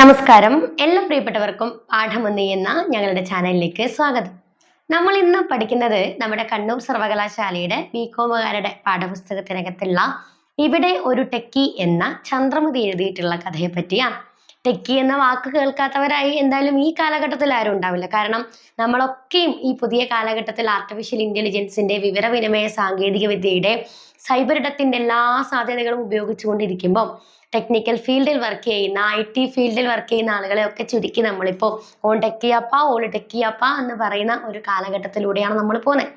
നമസ്കാരം. എല്ലാ പ്രിയപ്പെട്ടവർക്കും പാഠമൊന്നി എന്ന ഞങ്ങളുടെ ചാനലിലേക്ക് സ്വാഗതം. നമ്മൾ ഇന്ന് പഠിക്കുന്നത് നമ്മുടെ കണ്ണൂർ സർവകലാശാലയുടെ ബികോമുകാരുടെ പാഠപുസ്തകത്തിനകത്തുള്ള ഇവിടെ ഒരു ടെക്കി എന്ന ചന്ദ്രമതി എഴുതിയിട്ടുള്ള കഥയെ പറ്റിയാണ് ടെക്കി എന്ന വാക്ക് കേൾക്കാത്തവരായി എന്തായാലും ഈ കാലഘട്ടത്തിൽ ആരും ഉണ്ടാവില്ല. കാരണം നമ്മളൊക്കെയും ഈ പുതിയ കാലഘട്ടത്തിൽ ആർട്ടിഫിഷ്യൽ ഇന്റലിജൻസിന്റെ വിവരവിനിമയ സാങ്കേതിക വിദ്യയുടെ സൈബർ ഇടത്തിന്റെ എല്ലാ സാധ്യതകളും ഉപയോഗിച്ചുകൊണ്ടിരിക്കുമ്പോൾ ടെക്നിക്കൽ ഫീൽഡിൽ വർക്ക് ചെയ്യുന്ന ഐ ടി ഫീൽഡിൽ വർക്ക് ചെയ്യുന്ന ആളുകളെ ഒക്കെ ചുരുക്കി നമ്മളിപ്പോൾ ഓൺ ടെക്കിയപ്പ ഓൾ ടെക്കിയപ്പ എന്ന് പറയുന്ന ഒരു കാലഘട്ടത്തിലൂടെയാണ് നമ്മൾ പോകുന്നത്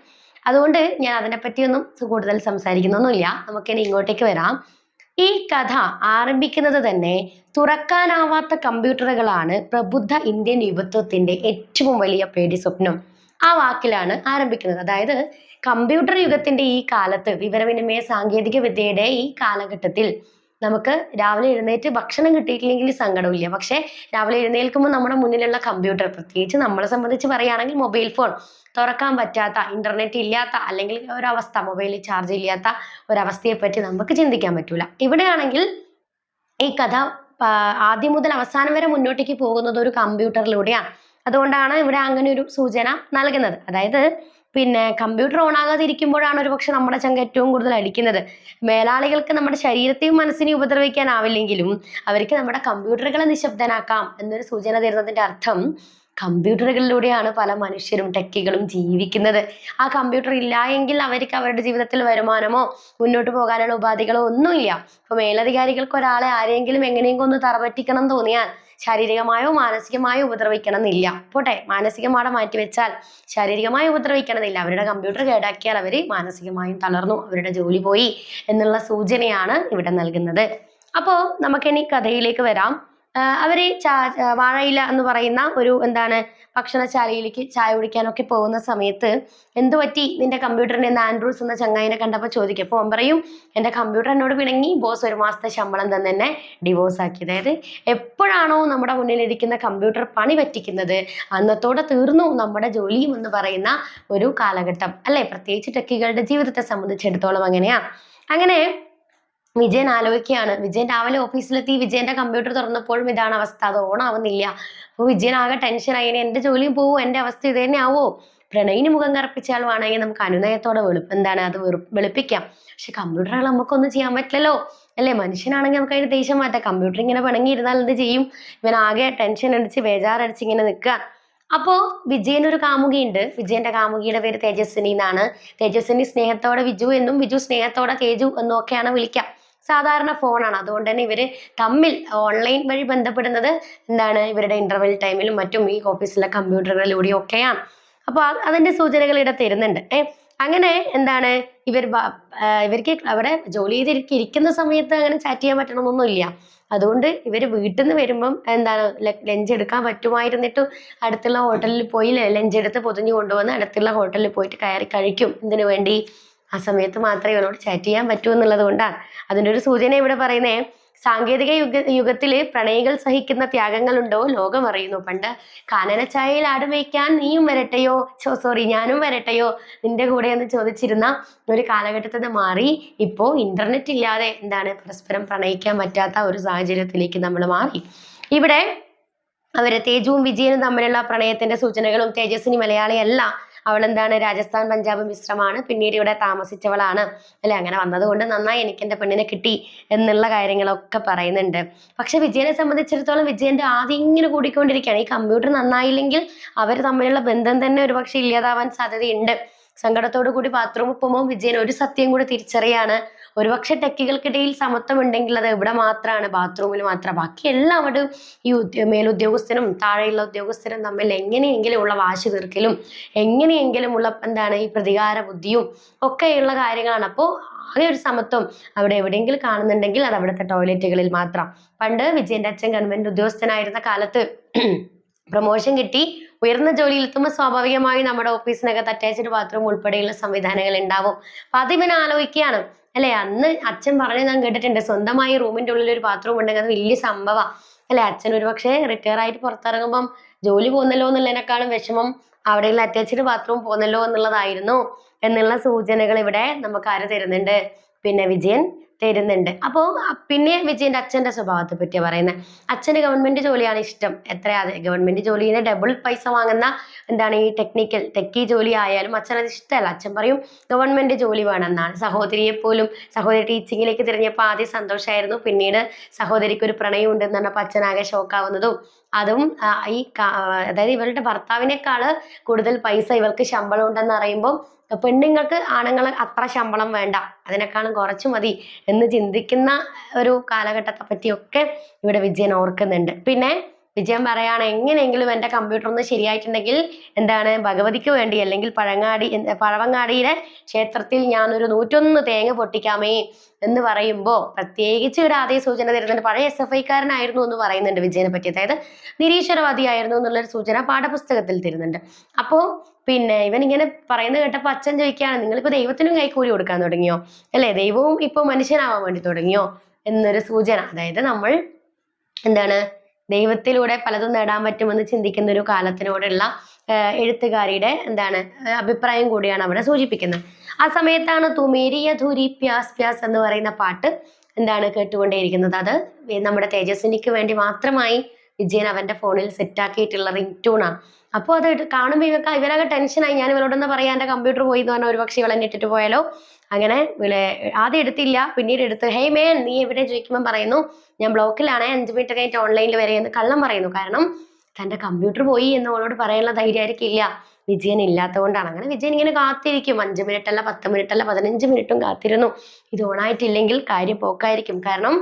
അതുകൊണ്ട് ഞാൻ അതിനെപ്പറ്റിയൊന്നും കൂടുതൽ സംസാരിക്കുന്നൊന്നുമില്ല. നമുക്കിനി ഇങ്ങോട്ടേക്ക് വരാം. ഈ കഥ ആരംഭിക്കുന്നത് തന്നെ തുറക്കാനാവാത്ത കമ്പ്യൂട്ടറുകളാണ് പ്രബുദ്ധ ഇന്ത്യൻ യുവത്വത്തിന്റെ ഏറ്റവും വലിയ പേടി സ്വപ്നം. ആ വാക്കിലാണ് ആരംഭിക്കുന്നത്. അതായത് കമ്പ്യൂട്ടർ യുഗത്തിന്റെ ഈ കാലത്ത് വിവരവിനിമയ സാങ്കേതിക വിദ്യയുടെ ഈ കാലഘട്ടത്തിൽ നമുക്ക് രാവിലെ എഴുന്നേറ്റ് ഭക്ഷണം കിട്ടിയിട്ടില്ലെങ്കിൽ സങ്കടമില്ല പക്ഷേ രാവിലെ എഴുന്നേൽക്കുമ്പോൾ നമ്മുടെ മുന്നിലുള്ള കമ്പ്യൂട്ടർ പ്രത്യേകിച്ച് നമ്മളെ സംബന്ധിച്ച് പറയുകയാണെങ്കിൽ മൊബൈൽ ഫോൺ തുറക്കാൻ പറ്റാത്ത ഇന്റർനെറ്റ് ഇല്ലാത്ത അല്ലെങ്കിൽ ഒരവസ്ഥ മൊബൈലിൽ ചാർജ് ഇല്ലാത്ത ഒരവസ്ഥയെ പറ്റി നമുക്ക് ചിന്തിക്കാൻ പറ്റൂല. ഇവിടെയാണെങ്കിൽ ഈ കഥ ആദ്യം മുതൽ അവസാനം വരെ മുന്നോട്ടേക്ക് പോകുന്നത് ഒരു കമ്പ്യൂട്ടറിലൂടെയാണ് അതുകൊണ്ടാണ് ഇവിടെ അങ്ങനെ ഒരു സൂചന നൽകുന്നത്. അതായത് പിന്നെ കമ്പ്യൂട്ടർ ഓൺ ആകാതിരിക്കുമ്പോഴാണ് ഒരു പക്ഷെ നമ്മുടെ ചങ്ക ഏറ്റവും കൂടുതൽ അടിക്കുന്നത്. മേലാളികൾക്ക് നമ്മുടെ ശരീരത്തെയും മനസ്സിനെയും ഉപദ്രവിക്കാനാവില്ലെങ്കിലും അവർക്ക് നമ്മുടെ കമ്പ്യൂട്ടറുകളെ നിശബ്ദനാക്കാം എന്നൊരു സൂചന തരുന്നതിന്റെ അർത്ഥം കമ്പ്യൂട്ടറുകളിലൂടെയാണ് പല മനുഷ്യരും ടെക്കികളും ജീവിക്കുന്നത്. ആ കമ്പ്യൂട്ടർ ഇല്ല എങ്കിൽ അവർക്ക് അവരുടെ ജീവിതത്തിൽ വരുമാനമോ മുന്നോട്ട് പോകാനുള്ള ഉപാധികളോ ഒന്നുമില്ല. ഇപ്പൊ മേലധികാരികൾക്ക് ഒരാളെ ആരെങ്കിലും എങ്ങനെയെങ്കിലും ഒന്ന് തറപറ്റിക്കണം തോന്നിയാൽ ശാരീരികമായോ മാനസികമായോ ഉപദ്രവിക്കണം എന്നില്ല പോട്ടെ മാനസികമാടെ മാറ്റിവെച്ചാൽ ശാരീരികമായി ഉപദ്രവിക്കണമെന്നില്ല. അവരുടെ കമ്പ്യൂട്ടർ കേടാക്കിയാൽ അവർ മാനസികമായും തളർന്നു അവരുടെ ജോലി പോയി എന്നുള്ള സൂചനയാണ് ഇവിടെ നൽകുന്നത്. അപ്പോൾ നമുക്കിനി കഥയിലേക്ക് വരാം. അവർ ചാ വാഴയില എന്ന് പറയുന്ന ഒരു എന്താണ് ഭക്ഷണശാലയിലേക്ക് ചായ കുടിക്കാനൊക്കെ പോകുന്ന സമയത്ത് എന്തു പറ്റി? നിന്റെ കമ്പ്യൂട്ടറിന് എന്ന് ആൻഡ്രൂസ് എന്ന ചങ്ങായിനെ കണ്ടപ്പോൾ ചോദിക്കും. അപ്പോൾ അവൻ പറയും എന്റെ കമ്പ്യൂട്ടർ എന്നോട് പിണങ്ങി ബോസ് ഒരു മാസത്തെ ശമ്പളം തന്നെ എന്നെ ഡിവോഴ്സ് ആക്കി. അതായത് എപ്പോഴാണോ നമ്മുടെ മുന്നിലിരിക്കുന്ന കമ്പ്യൂട്ടർ പണി പറ്റിക്കുന്നത് അന്നത്തോടെ തീർന്നു നമ്മുടെ ജോലിയും എന്ന് പറയുന്ന ഒരു കാലഘട്ടം. അല്ലേ? പ്രത്യേകിച്ച് ടെക്കികളുടെ ജീവിതത്തെ സംബന്ധിച്ചിടത്തോളം അങ്ങനെയാ. അങ്ങനെ വിജയൻ ആലോചിക്കുകയാണ്. വിജയൻ രാവിലെ ഓഫീസിലെത്തി വിജയന്റെ കമ്പ്യൂട്ടർ തുറന്നപ്പോഴും ഇതാണ് അവസ്ഥ. അത് ഓൺ ആവുന്നില്ല അപ്പോൾ വിജയൻ ആകെ ടെൻഷൻ ആയി. എന്റെ ജോലിയും പോവും എന്റെ അവസ്ഥ ഇത് തന്നെ ആവോ പ്രണയിന് മുഖം കറപ്പിച്ചാലുമാണെങ്കിൽ നമുക്ക് അനുനയത്തോടെ വെളു എന്താണ് അത് വെളുപ്പിക്കാം. പക്ഷെ കമ്പ്യൂട്ടറുകൾ നമുക്കൊന്നും ചെയ്യാൻ പറ്റില്ലല്ലോ. അല്ലേ? മനുഷ്യനാണെങ്കിൽ നമുക്ക് അതിന് ദേഷ്യം മാറ്റാം കമ്പ്യൂട്ടർ ഇങ്ങനെ പിണങ്ങിയിരുന്നാൽ എന്ത് ചെയ്യും? ഇവൻ ആകെ ടെൻഷൻ അടിച്ച് ബേജാറടിച്ച് ഇങ്ങനെ നിൽക്കുക. അപ്പോ വിജയൻ ഒരു കാമുകിയുണ്ട്. വിജയന്റെ കാമുകിയുടെ പേര് തേജസ്വിനി എന്നാണ്. തേജസ്വിനി സ്നേഹത്തോടെ വിജു എന്നും വിജു സ്നേഹത്തോടെ തേജു എന്നും ഒക്കെയാണ് വിളിക്കുക. സാധാരണ ഫോണാണ്. അതുകൊണ്ട് തന്നെ ഇവർ തമ്മിൽ ഓൺലൈൻ വഴി ബന്ധപ്പെടുന്നത് എന്താണ്? ഇവരുടെ ഇന്റർവെൽ ടൈമിലും മറ്റും ഈ ഓഫീസിലെ കമ്പ്യൂട്ടറുകളിലൂടെയും ഒക്കെയാണ്. അപ്പോൾ അതിന്റെ സൂചനകൾ ഇവിടെ തരുന്നുണ്ട്. ഏ അങ്ങനെ എന്താണ്? ഇവർ ഇവർക്ക് അവിടെ ജോലി ചെയ്തിരിക്ക ഇരിക്കുന്ന സമയത്ത് അങ്ങനെ ചാറ്റ് ചെയ്യാൻ പറ്റണമെന്നൊന്നുമില്ല അതുകൊണ്ട് ഇവർ വീട്ടിൽ നിന്ന് വരുമ്പം എന്താണ്? ലഞ്ച് എടുക്കാൻ പറ്റുമായിരുന്നിട്ട് അടുത്തുള്ള ഹോട്ടലിൽ പോയി ലഞ്ച് എടുത്ത് പൊതിഞ്ഞു കൊണ്ടുവന്ന് അടുത്തുള്ള ഹോട്ടലിൽ പോയിട്ട് കയറി കഴിക്കും. ഇതിനു വേണ്ടി ആ സമയത്ത് മാത്രമേ ഇവരോട് ചാറ്റ് ചെയ്യാൻ പറ്റൂ എന്നുള്ളത് കൊണ്ടാണ് അതിന്റെ ഒരു സൂചന ഇവിടെ പറയുന്നത് സാങ്കേതിക യുഗ യുഗത്തിൽ പ്രണയികൾ സഹിക്കുന്ന ത്യാഗങ്ങളുണ്ടോ ലോകം അറിയുന്നു. പണ്ട് കാനനച്ചായയിൽ ആട് മേയ്ക്കാൻ നീയും വരട്ടെയോ? ചോ സോറി ഞാനും വരട്ടെയോ? നിന്റെ കൂടെ എന്ന് ചോദിച്ചിരുന്ന ഒരു കാലഘട്ടത്തിൽ നിന്ന് മാറി ഇപ്പോൾ ഇന്റർനെറ്റ് ഇല്ലാതെ എന്താണ് പരസ്പരം പ്രണയിക്കാൻ പറ്റാത്ത ഒരു സാഹചര്യത്തിലേക്ക് നമ്മൾ മാറി. ഇവിടെ അവരെ തേജുവും വിജയനും തമ്മിലുള്ള പ്രണയത്തിന്റെ സൂചനകളും തേജസ്വിനി മലയാളിയല്ല. അവൾ എന്താണ് രാജസ്ഥാൻ പഞ്ചാബ് മിശ്രമാണ്. പിന്നീട് ഇവിടെ താമസിച്ചവളാണ്. അല്ലെ? അങ്ങനെ വന്നതുകൊണ്ട് നന്നായി എനിക്ക് എന്റെ പെണ്ണിനെ കിട്ടി എന്നുള്ള കാര്യങ്ങളൊക്കെ പറയുന്നുണ്ട്. പക്ഷെ വിജയനെ സംബന്ധിച്ചിടത്തോളം വിജയന്റെ ആദ്യം ഇങ്ങനെ കൂടിക്കൊണ്ടിരിക്കുകയാണ്. ഈ കമ്പ്യൂട്ടർ നന്നായില്ലെങ്കിൽ അവർ തമ്മിലുള്ള ബന്ധം തന്നെ ഒരുപക്ഷെ ഇല്ലാതാവാൻ സാധ്യതയുണ്ട്. സങ്കടത്തോടു കൂടി ബാത്റൂമിൽ പോകുമ്പോൾ വിജയൻ ഒരു സത്യം കൂടി തിരിച്ചറിയാണ്. ഒരുപക്ഷെ ടെക്കികൾക്കിടയിൽ സമത്വം ഉണ്ടെങ്കിൽ അത് ഇവിടെ മാത്രമാണ് ബാത്റൂമിൽ മാത്രം. ബാക്കി എല്ലാവരും ഈ മേലുദ്യോഗസ്ഥനും താഴെയുള്ള ഉദ്യോഗസ്ഥരും തമ്മിൽ എങ്ങനെയെങ്കിലും ഉള്ള വാശി തീർക്കലും എങ്ങനെയെങ്കിലും ഉള്ള എന്താണ് ഈ പ്രതികാര ബുദ്ധിയും ഒക്കെയുള്ള കാര്യങ്ങളാണ്. അപ്പോൾ ആകെ ഒരു സമത്വം അവിടെ എവിടെയെങ്കിലും കാണുന്നുണ്ടെങ്കിൽ അത് അവിടുത്തെ ടോയ്ലറ്റുകളിൽ മാത്രം. പണ്ട് വിജയന്റെ അച്ഛൻ ഗവൺമെന്റ് ഉദ്യോഗസ്ഥനായിരുന്ന കാലത്ത് പ്രൊമോഷൻ കിട്ടി. ഉയർന്ന ജോലിയിൽ എത്തുമ്പോൾ സ്വാഭാവികമായും നമ്മുടെ ഓഫീസിനകത്ത് അറ്റാച്ച്ഡ് ബാത്റൂം ഉൾപ്പെടെയുള്ള സംവിധാനങ്ങൾ ഉണ്ടാവും. അപ്പൊ അത് ഇവൻ ആലോചിക്കുകയാണ്. അല്ലെ? അന്ന് അച്ഛൻ പറഞ്ഞു ഞാൻ കേട്ടിട്ടുണ്ട്. സ്വന്തമായി റൂമിന്റെ ഉള്ളിൽ ഒരു ബാത്റൂം ഉണ്ടെങ്കിൽ അത് വലിയ സംഭവമാണ് അല്ലെ? അച്ഛൻ ഒരുപക്ഷെ റിട്ടയർ ആയിട്ട് പുറത്തിറങ്ങുമ്പം ജോലി പോകുന്നല്ലോ എന്നുള്ളതിനേക്കാളും വിഷമം അവിടെയുള്ള അറ്റാച്ച്ഡ് ബാത്റൂം പോകുന്നല്ലോ എന്നുള്ളതായിരുന്നു എന്നുള്ള സൂചനകൾ ഇവിടെ നമുക്ക് ആര് തരുന്നുണ്ട്? പിന്നെ വിജയൻ തരുന്നുണ്ട്. അപ്പോൾ പിന്നെ വിജയന്റെ അച്ഛന്റെ സ്വഭാവത്തെ പറ്റിയാണ് പറയുന്നത് അച്ഛന് ഗവൺമെന്റ് ജോലിയാണ് ഇഷ്ടം. എത്രയാ? ഗവൺമെന്റ് ജോലിന് ഡബിൾ പൈസ വാങ്ങുന്ന എന്താണ് ഈ ടെക്നിക്കൽ ടെക്കി ജോലി ആയാലും അച്ഛനത് ഇഷ്ടമല്ല അച്ഛൻ പറയും ഗവൺമെന്റ് ജോലി വേണമെന്നാണ്. സഹോദരിയെ പോലും സഹോദരി ടീച്ചിങ്ങിലേക്ക് തിരഞ്ഞപ്പോൾ ആദ്യം സന്തോഷമായിരുന്നു പിന്നീട് സഹോദരിക്ക് ഒരു പ്രണയം ഉണ്ടെന്ന് പറഞ്ഞപ്പോൾ അച്ഛനാകെ ഷോക്കാവുന്നതും അതും ഈ അതായത് ഇവളുടെ ഭർത്താവിനേക്കാൾ കൂടുതൽ പൈസ ഇവർക്ക് ശമ്പളം ഉണ്ടെന്ന് അറിയുമ്പോൾ പെണ്ണുങ്ങൾക്ക് ആണുങ്ങൾ അത്ര ശമ്പളം വേണ്ട. അതിനേക്കാളും കുറച്ച് മതി എന്ന് ചിന്തിക്കുന്ന ഒരു കാലഘട്ടത്തെ പറ്റിയൊക്കെ ഇവിടെ വിജയൻ ഓർക്കുന്നുണ്ട്. പിന്നെ വിജയൻ പറയാണ് എങ്ങനെയെങ്കിലും എന്റെ കമ്പ്യൂട്ടർ ഒന്ന് ശരിയായിട്ടുണ്ടെങ്കിൽ എന്താണ് ഭഗവതിക്ക് വേണ്ടി അല്ലെങ്കിൽ പഴങ്ങാടി പഴവങ്ങാടിയിലെ ക്ഷേത്രത്തിൽ ഞാനൊരു നൂറ്റൊന്ന് തേങ്ങ പൊട്ടിക്കാമേ എന്ന് പറയുമ്പോൾ പ്രത്യേകിച്ച് ആദ്യ സൂചന തരുന്നുണ്ട്. പഴയ എസ് എഫ് ഐക്കാരനായിരുന്നു എന്ന് പറയുന്നുണ്ട് വിജയനെ പറ്റി അതായത് നിരീശ്വരവാദിയായിരുന്നു എന്നുള്ളൊരു സൂചന പാഠപുസ്തകത്തിൽ തരുന്നുണ്ട്. അപ്പോൾ പിന്നെ ഇവൻ ഇങ്ങനെ പറയുന്നത് കേട്ടപ്പോൾ അച്ഛൻ ചോദിക്കുകയാണ് നിങ്ങളിപ്പോൾ ദൈവത്തിനും കൈക്കൂലി കൊടുക്കാൻ തുടങ്ങിയോ? അല്ലേ? ദൈവവും ഇപ്പോൾ മനുഷ്യനാവാൻ വേണ്ടി തുടങ്ങിയോ? എന്നൊരു സൂചന. അതായത് നമ്മൾ എന്താണ് ദൈവത്തിലൂടെ പലതും നേടാൻ പറ്റുമെന്ന് ചിന്തിക്കുന്ന ഒരു കാലത്തിനോടുള്ള എഴുത്തുകാരിയുടെ എന്താണ് അഭിപ്രായം കൂടിയാണ് അവിടെ സൂചിപ്പിക്കുന്നത്. ആ സമയത്താണ് തുമേരിയ ധുരി പ്യാസ് പ്യാസ് എന്ന് പറയുന്ന പാട്ട് എന്താണ് കേട്ടുകൊണ്ടേയിരിക്കുന്നത്. അത് നമ്മുടെ തേജസ്വിനിക്ക് വേണ്ടി മാത്രമായി വിജയൻ അവന്റെ ഫോണിൽ സെറ്റാക്കിയിട്ടുള്ള റിംഗ് ട്യൂണാണ് അപ്പോൾ അത് കാണുമ്പോൾ ഇവർക്ക് ഇവരൊക്കെ ടെൻഷനായി ഞാൻ ഇവരോടൊന്ന് പറയാം എന്റെ കമ്പ്യൂട്ടർ പോയി എന്ന് പറഞ്ഞാൽ ഒരു പക്ഷേ ഇവളെന്നെ ഇട്ടിട്ട് പോയാലോ? അങ്ങനെ ആദ്യം എടുത്തില്ല പിന്നീട് എടുത്ത് ഹേയ് മേൻ നീ എവിടെ? ചോദിക്കുമ്പോൾ പറയുന്നു ഞാൻ ബ്ലോക്കിലാണ് അഞ്ച് മിനിറ്റ് കഴിഞ്ഞിട്ട് ഓൺലൈനിൽ വരെ എന്ന് കള്ളം പറയുന്നു. കാരണം തന്റെ കമ്പ്യൂട്ടർ പോയി എന്ന് അവളോട് പറയാനുള്ള ധൈര്യമായിരിക്കില്ല വിജയൻ ഇല്ലാത്തതുകൊണ്ടാണ്. അങ്ങനെ വിജയൻ ഇങ്ങനെ കാത്തിരിക്കും. അഞ്ച് മിനിറ്റ് അല്ല പത്ത് മിനിറ്റ് അല്ല പതിനഞ്ച് മിനിറ്റും കാത്തിരുന്നു. ഇത് ഓണായിട്ടില്ലെങ്കിൽ കാര്യം പോക്കായിരിക്കും. കാരണം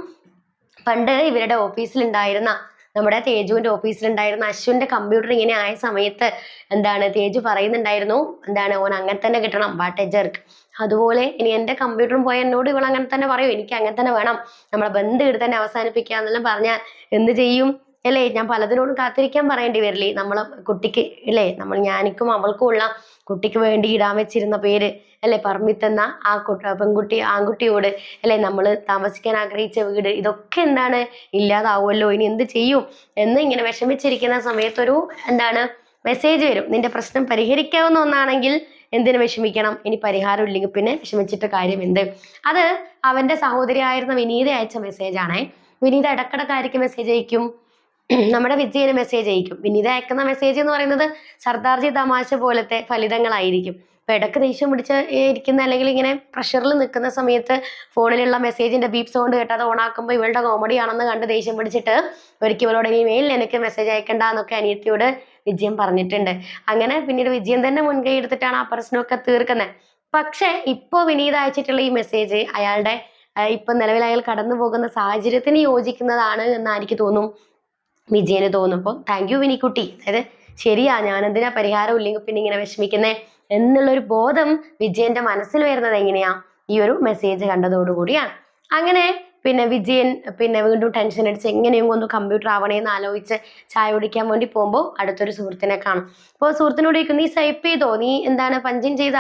പണ്ട് ഇവരുടെ ഓഫീസിലുണ്ടായിരുന്ന നമ്മുടെ തേജുവിന്റെ ഓഫീസിലുണ്ടായിരുന്ന അശ്വിന്റെ കമ്പ്യൂട്ടർ ഇങ്ങനെ ആയ സമയത്ത് എന്താണ് തേജു പറയുന്നുണ്ടായിരുന്നു എന്താണ് ഓൻ അങ്ങനെ തന്നെ കിട്ടണം. What a jerk. അതുപോലെ ഇനി എന്റെ കമ്പ്യൂട്ടറും പോയ എന്നോട് ഇവൾ അങ്ങനെ തന്നെ പറയും. എനിക്ക് അങ്ങനെ തന്നെ വേണം. നമ്മളെ ബന്ധം ഇവിടെ തന്നെ അവസാനിപ്പിക്കുക എന്നെല്ലാം പറഞ്ഞാൽ എന്ത് ചെയ്യും? അല്ലേ? ഞാൻ പലതിനോടും കാത്തിരിക്കാൻ പറയേണ്ടി വരില്ലേ? നമ്മളെ കുട്ടിക്ക് അല്ലേ? നമ്മൾ ഞാനിക്കും അവൾക്കും ഉള്ള കുട്ടിക്ക് വേണ്ടി ഇടാൻ വെച്ചിരുന്ന പേര് അല്ലേ? എന്ന ആ കുട്ടി പെൺകുട്ടി ആൺകുട്ടിയോട് അല്ലേ? നമ്മൾ താമസിക്കാൻ ആഗ്രഹിച്ച വീട് ഇതൊക്കെ എന്താണ്? ഇല്ലാതാവുമല്ലോ. ഇനി എന്ത് ചെയ്യും? എന്ന് ഇങ്ങനെ വിഷമിച്ചിരിക്കുന്ന സമയത്തൊരു എന്താണ്? മെസ്സേജ് വരും. നിന്റെ പ്രശ്നം പരിഹരിക്കാവുന്ന ഒന്നാണെങ്കിൽ എന്തിനു വിഷമിക്കണം? ഇനി പരിഹാരം ഇല്ലെങ്കിൽ പിന്നെ വിഷമിച്ചിട്ട് കാര്യം എന്ത്? അത് അവന്റെ സഹോദരിയായിരുന്ന വിനീത അയച്ച മെസ്സേജ് ആണേ. വിനീത ഇടക്കിടക്ക് ആയിരിക്കും മെസ്സേജ് അയക്കും. നമ്മുടെ വിജയന് മെസ്സേജ് അയക്കും. വിനീത അയക്കുന്ന മെസ്സേജ് എന്ന് പറയുന്നത് സർദാർജി തമാശ പോലത്തെ ഫലിതങ്ങളായിരിക്കും. ഇപ്പൊ ഇടയ്ക്ക് ദേഷ്യം പിടിച്ച് ഇരിക്കുന്ന അല്ലെങ്കിൽ ഇങ്ങനെ പ്രഷറിൽ നിൽക്കുന്ന സമയത്ത് ഫോണിലുള്ള മെസ്സേജിന്റെ ബീപ് സൗണ്ട് കേട്ടത് ഓണാക്കുമ്പോൾ ഇവളുടെ കോമഡി ആണെന്ന് കണ്ട് ദേഷ്യം പിടിച്ചിട്ട് ഒരിക്കൽ ഇവളോട് ഇനി മെയിൽ എനിക്ക് മെസ്സേജ് അയക്കണ്ട എന്നൊക്കെ അനിയത്തിയോട് വിജയം പറഞ്ഞിട്ടുണ്ട്. അങ്ങനെ പിന്നീട് വിജയം തന്നെ മുൻകൈ എടുത്തിട്ടാണ് ആ പ്രശ്നമൊക്കെ തീർക്കുന്നത് പക്ഷെ ഇപ്പോൾ വിനീത് അയച്ചിട്ടുള്ള ഈ മെസ്സേജ് അയാളുടെ ഇപ്പം നിലവിൽ അയാൾ കടന്നു പോകുന്ന സാഹചര്യത്തിന് യോജിക്കുന്നതാണ് എന്ന് എനിക്ക് തോന്നും വിജയന് തോന്നുമ്പോൾ താങ്ക് യു വിനിക്കുട്ടി. അതായത് ശരിയാ ഞാൻ എന്തിനാ പരിഹാരം ഇല്ലെങ്കിൽ പിന്നെ ഇങ്ങനെ വിഷമിക്കുന്നേ എന്നുള്ളൊരു ബോധം വിജയന്റെ മനസ്സിൽ വരുന്നത് എങ്ങനെയാ? ഈ ഒരു മെസ്സേജ് കണ്ടതോടുകൂടിയാണ്. അങ്ങനെ പിന്നെ വിജയൻ പിന്നെ വീണ്ടും ടെൻഷൻ അടിച്ച് എങ്ങനെയും ഒന്ന് കമ്പ്യൂട്ടർ ആവണേന്ന് ആലോചിച്ച് ചായ കുടിക്കാൻ വേണ്ടി പോകുമ്പോൾ അടുത്തൊരു സുഹൃത്തിനെ കാണും. അപ്പോൾ സുഹൃത്തിനോട് ചോദിക്കും നീ സൈപ്പ് ചെയ്തോ? നീ എന്താണ് പഞ്ചിങ് ചെയ്ത്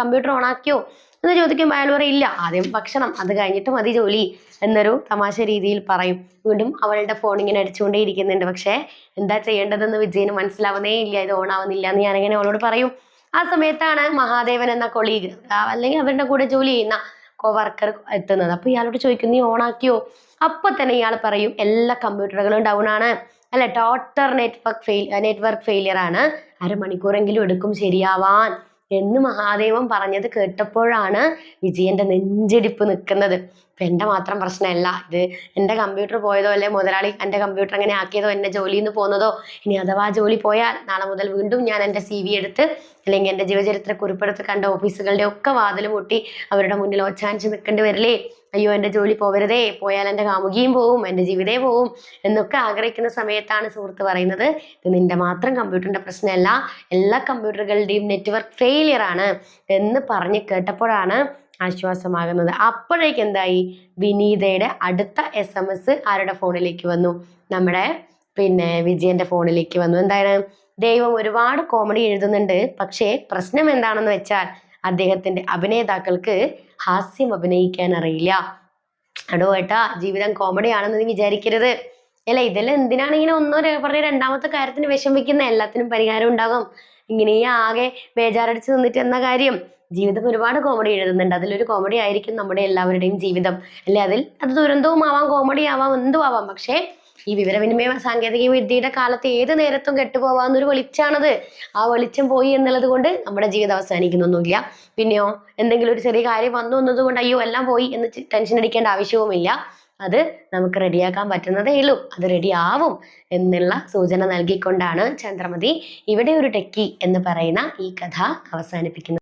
കമ്പ്യൂട്ടർ ഓൺ ആക്കിയോ? എന്ന് ചോദിക്കുമ്പോൾ അയാൾ പറയും ഇല്ല ആദ്യം ഭക്ഷണം അത് കഴിഞ്ഞിട്ട് മതി ജോലി എന്നൊരു തമാശ രീതിയിൽ പറയും. വീണ്ടും അവളുടെ ഫോൺ ഇങ്ങനെ അടിച്ചുകൊണ്ടേ ഇരിക്കുന്നുണ്ട്. പക്ഷേ എന്താ ചെയ്യേണ്ടതെന്ന് വിജയന് മനസ്സിലാവുന്നേ ഇല്ല. ഇത് ഓൺ ആവുന്നില്ല എന്ന് ഞാനിങ്ങനെ അവളോട് പറയും. ആ സമയത്താണ് മഹാദേവൻ എന്ന കൊളീഗ് അല്ലെങ്കിൽ അവരുടെ കൂടെ ജോലി ചെയ്യുന്ന കോവർക്കർ എത്തുന്നത്. അപ്പോൾ ഇയാളോട് ചോദിക്കും നീ ഓണാക്കിയോ? അപ്പോൾ അപ്പൊ തന്നെ ഇയാൾ പറയും എല്ലാ കമ്പ്യൂട്ടറുകളും ഡൗൺ ആണ്. അല്ല? Total network fail network failure ആണ്. അരമണിക്കൂറെങ്കിലും എടുക്കും ശരിയാവാൻ എന്ന് മഹാദേവൻ പറഞ്ഞത് കേട്ടപ്പോഴാണ് വിജയന്റെ നെഞ്ചിടിപ്പ് നിൽക്കുന്നത്. ഇപ്പൊ എന്റെ മാത്രം പ്രശ്നമല്ല. ഇത് എന്റെ കമ്പ്യൂട്ടർ പോയതോ അല്ലെ മുതലാളി എന്റെ കമ്പ്യൂട്ടർ അങ്ങനെ ആക്കിയതോ എന്റെ ജോലിയിൽ നിന്ന് പോകുന്നതോ ഇനി അഥവാ ജോലി പോയാൽ നാളെ മുതൽ വീണ്ടും ഞാൻ എന്റെ സി വി എടുത്ത് അല്ലെങ്കിൽ എന്റെ ജീവചരിത്ര കുറിപ്പെടുത്ത് കണ്ട ഓഫീസുകളുടെ ഒക്കെ വാതിൽ മുട്ടി അവരുടെ മുന്നിൽ ഒച്ചാനിച്ച് നിൽക്കേണ്ടി വരില്ലേ? അയ്യോ എന്റെ ജോലി പോവരുതേ പോയാൽ എന്റെ കാമുകിയും പോവും എന്റെ ജീവിതേ പോവും എന്നൊക്കെ ആഗ്രഹിക്കുന്ന സമയത്താണ് സുഹൃത്ത് പറയുന്നത്. ഇത് നിന്റെ മാത്രം കമ്പ്യൂട്ടറിന്റെ പ്രശ്നമല്ല എല്ലാ കമ്പ്യൂട്ടറുകളുടെയും നെറ്റ്വർക്ക് ഫെയിലിയർ ആണ് എന്ന് പറഞ്ഞ് കേട്ടപ്പോഴാണ് ആശ്വാസമാകുന്നത്. അപ്പോഴേക്ക് എന്തായി? വിനീതയുടെ അടുത്ത എസ് എം എസ് ആരുടെ ഫോണിലേക്ക് വന്നു? നമ്മുടെ പിന്നെ വിജയന്റെ ഫോണിലേക്ക് വന്നു. എന്താണ്? ദൈവം ഒരുപാട് കോമഡി എഴുതുന്നുണ്ട്. പക്ഷേ പ്രശ്നം എന്താണെന്ന് വെച്ചാൽ അദ്ദേഹത്തിന്റെ അഭിനേതാക്കൾക്ക് ഹാസ്യം അഭിനയിക്കാൻ അറിയില്ല. അടോ ഏട്ടാ ജീവിതം കോമഡി ആണെന്ന് നീ വിചാരിക്കരുത്. അല്ല ഇതെല്ലാം എന്തിനാണ് ഇങ്ങനെ ഒന്നോ പറഞ്ഞ രണ്ടാമത്തെ കാര്യത്തിന് വിഷമിക്കുന്ന? എല്ലാത്തിനും പരിഹാരം ഉണ്ടാകും. ഇങ്ങനെ ആകെ ബേജാറടിച്ച് നിന്നിട്ട് എന്ന കാര്യം? ജീവിതം ഒരുപാട് കോമഡി എഴുതുന്നുണ്ട്. അതിലൊരു കോമഡി ആയിരിക്കും നമ്മുടെ എല്ലാവരുടെയും ജീവിതം. അല്ലെ? അതിൽ അത് ദുരന്തവും ആവാം കോമഡി ആവാം എന്തും ആവാം. പക്ഷേ ഈ വിവരവിനിമയ സാങ്കേതിക വിദ്യയുടെ കാലത്ത് ഏത് നേരത്തും കെട്ടുപോവാന്നൊരു വെളിച്ചാണത് ആ വെളിച്ചം പോയി എന്നുള്ളത് കൊണ്ട് നമ്മുടെ ജീവിതം അവസാനിക്കുന്നൊന്നുമില്ല പിന്നെയോ എന്തെങ്കിലും ഒരു ചെറിയ കാര്യം വന്നു എന്നത് കൊണ്ട് അയ്യോ എല്ലാം പോയി എന്ന് ടെൻഷൻ അടിക്കേണ്ട ആവശ്യവുമില്ല. അത് നമുക്ക് റെഡിയാക്കാൻ പറ്റുന്നതേ ഉള്ളൂ. അത് റെഡി ആവും എന്നുള്ള സൂചന നൽകിക്കൊണ്ടാണ് ചന്ദ്രമതി ഇവിടെ ഒരു ടെക്കി എന്ന് പറയുന്ന ഈ കഥ അവസാനിപ്പിക്കുന്നത്.